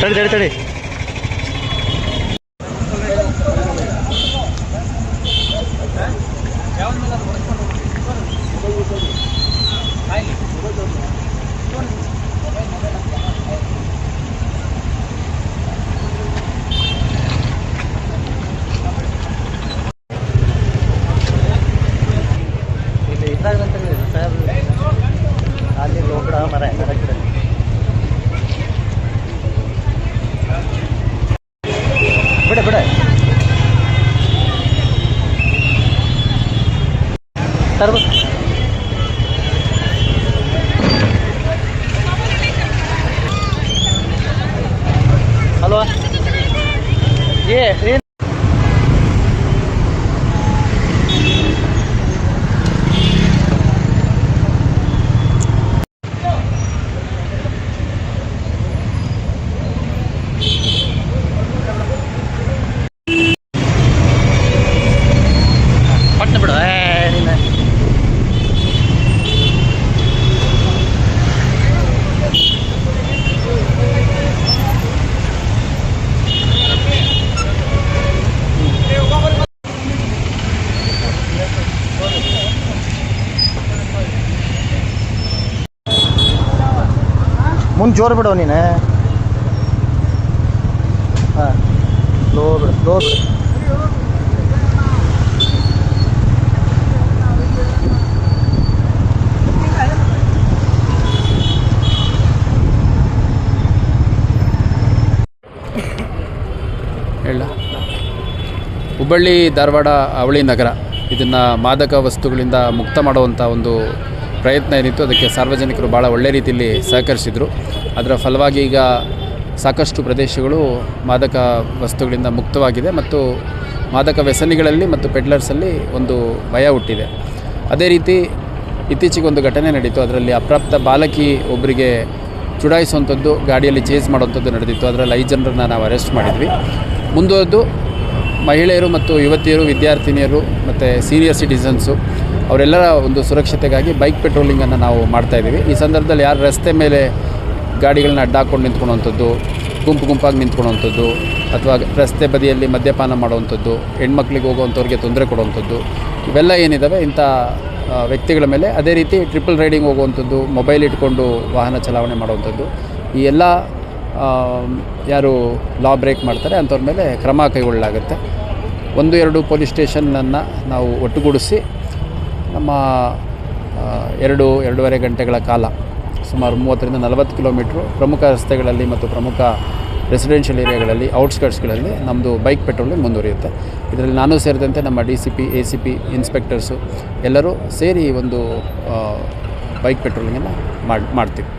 ತಡಿ ತಡಿ ತಡಿ ಇಲ್ಲಿ ಇದ್ರಾಗಂತ Halo. halo Iya, yeah, ಮುಂದೆ ಜೋರು ಬಿಡು ನೀನು. ಹಾಂ. ಹೇಳ. ಹುಬ್ಬಳ್ಳಿ ಧಾರವಾಡ ಅವಳಿ ನಗರ. ಇದನ್ನು ಮಾದಕ ವಸ್ತುಗಳಿಂದ ಮುಕ್ತ ಮಾಡುವಂಥ ಒಂದು ಪ್ರಯತ್ನ ಏನಿತ್ತು, ಅದಕ್ಕೆ ಸಾರ್ವಜನಿಕರು ಭಾಳ ಒಳ್ಳೆ ರೀತಿಯಲ್ಲಿ ಸಹಕರಿಸಿದರು. ಅದರ ಫಲವಾಗಿ ಈಗ ಸಾಕಷ್ಟು ಪ್ರದೇಶಗಳು ಮಾದಕ ವಸ್ತುಗಳಿಂದ ಮುಕ್ತವಾಗಿದೆ ಮತ್ತು ಮಾದಕ ವ್ಯಸನಿಗಳಲ್ಲಿ ಮತ್ತು ಪೆಡ್ಲರ್ಸಲ್ಲಿ ಒಂದು ಭಯ ಹುಟ್ಟಿದೆ. ಅದೇ ರೀತಿ ಇತ್ತೀಚೆಗೆ ಒಂದು ಘಟನೆ ನಡೀತು, ಅದರಲ್ಲಿ ಅಪ್ರಾಪ್ತ ಬಾಲಕಿ ಒಬ್ಬರಿಗೆ ಚುಡಾಯಿಸುವಂಥದ್ದು, ಗಾಡಿಯಲ್ಲಿ ಚೇಸ್ ಮಾಡುವಂಥದ್ದು ನಡೆದಿತ್ತು. ಅದರಲ್ಲಿ ಐದು ಜನರನ್ನ ನಾವು ಅರೆಸ್ಟ್ ಮಾಡಿದ್ವಿ. ಮುಂದುವರೆದು ಮಹಿಳೆಯರು ಮತ್ತು ಯುವತಿಯರು, ವಿದ್ಯಾರ್ಥಿನಿಯರು ಮತ್ತು ಸೀನಿಯರ್ ಸಿಟಿಸನ್ಸು ಅವರೆಲ್ಲರ ಒಂದು ಸುರಕ್ಷತೆಗಾಗಿ ಬೈಕ್ ಪೆಟ್ರೋಲಿಂಗನ್ನು ನಾವು ಮಾಡ್ತಾಯಿದ್ದೀವಿ ಈ ಸಂದರ್ಭದಲ್ಲಿ ಯಾರು ರಸ್ತೆ ಮೇಲೆ ಗಾಡಿಗಳನ್ನ ಅಡ್ಡಾಕೊಂಡು ನಿಂತ್ಕೊಳ್ಳುವಂಥದ್ದು, ಗುಂಪು ಗುಂಪಾಗಿ ನಿಂತ್ಕೊಳ್ಳುವಂಥದ್ದು, ಅಥವಾ ರಸ್ತೆ ಬದಿಯಲ್ಲಿ ಮದ್ಯಪಾನ ಮಾಡುವಂಥದ್ದು, ಹೆಣ್ಮಕ್ಳಿಗೆ ಹೋಗುವಂಥವ್ರಿಗೆ ತೊಂದರೆ ಕೊಡುವಂಥದ್ದು, ಇವೆಲ್ಲ ಏನಿದ್ದಾವೆ ಇಂಥ ವ್ಯಕ್ತಿಗಳ ಮೇಲೆ ಅದೇ ರೀತಿ ಟ್ರಿಪಲ್ ರೈಡಿಂಗ್ ಹೋಗುವಂಥದ್ದು ಮೊಬೈಲ್ ಇಟ್ಕೊಂಡು ವಾಹನ ಚಲಾವಣೆ ಮಾಡುವಂಥದ್ದು, ಈ ಎಲ್ಲ ಯಾರು ಲಾ ಬ್ರೇಕ್ ಮಾಡ್ತಾರೆ, ಅಂಥವ್ರ ಮೇಲೆ ಕ್ರಮ ಕೈಗೊಳ್ಳಲಾಗುತ್ತೆ. ಒಂದು, ಎರಡು ಪೊಲೀಸ್ ಸ್ಟೇಷನನ್ನು ನಾವು ಒಟ್ಟುಗೂಡಿಸಿ ನಮ್ಮ ಎರಡು, ಎರಡೂವರೆ ಗಂಟೆಗಳ ಕಾಲ, ಸುಮಾರು ಮೂವತ್ತರಿಂದ ನಲವತ್ತು ಕಿಲೋಮೀಟ್ರು ಪ್ರಮುಖ ರಸ್ತೆಗಳಲ್ಲಿ ಮತ್ತು ಪ್ರಮುಖ ರೆಸಿಡೆನ್ಷಿಯಲ್ ಏರಿಯಾಗಳಲ್ಲಿ ಔಟ್ಸ್ಕರ್ಟ್ಸ್ಗಳಲ್ಲಿ ನಮ್ಮದು ಬೈಕ್ ಪೆಟ್ರೋಲಿಂಗ್ ಮುಂದುವರಿಯುತ್ತೆ. ಇದರಲ್ಲಿ ನಾನು ಸೇರಿದಂತೆ ನಮ್ಮ D C P A C P inspectors ಎಲ್ಲರೂ ಸೇರಿ ಒಂದು ಬೈಕ್ ಪೆಟ್ರೋಲಿಂಗನ್ನು ಮಾಡಿ, ಮಾಡ್ತೀವಿ.